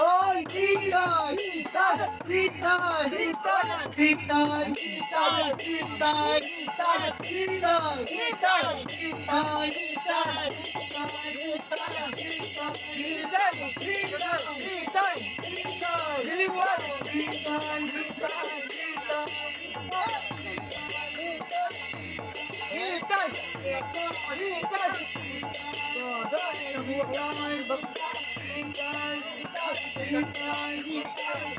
Ôi, đi rồi! Dani Dai,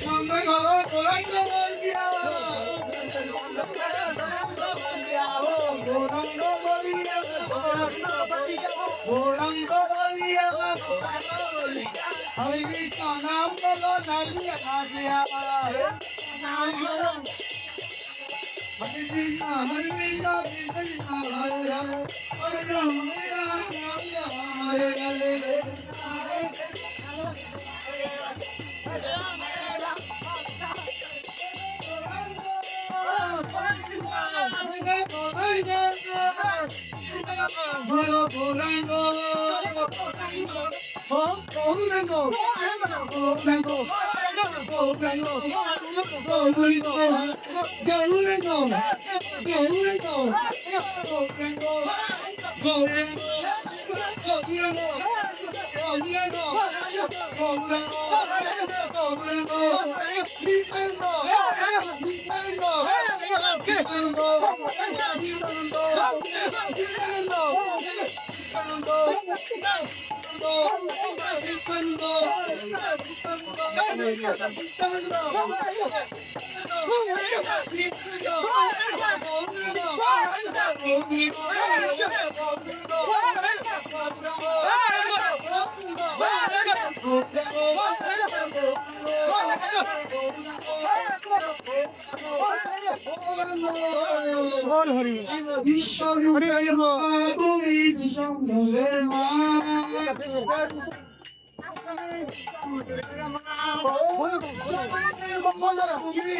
সঙ্গে ঘর গৌরঙ্গ বলিয়া গৌরঙ্গ বলিয়া হরে Bolo, bolo, bolo, bolo, bolo, বলো হরে কৃষ্ণ হরে কৃষ্ণ গৌরঙ্গ বিশ্বরূপে মা তুমি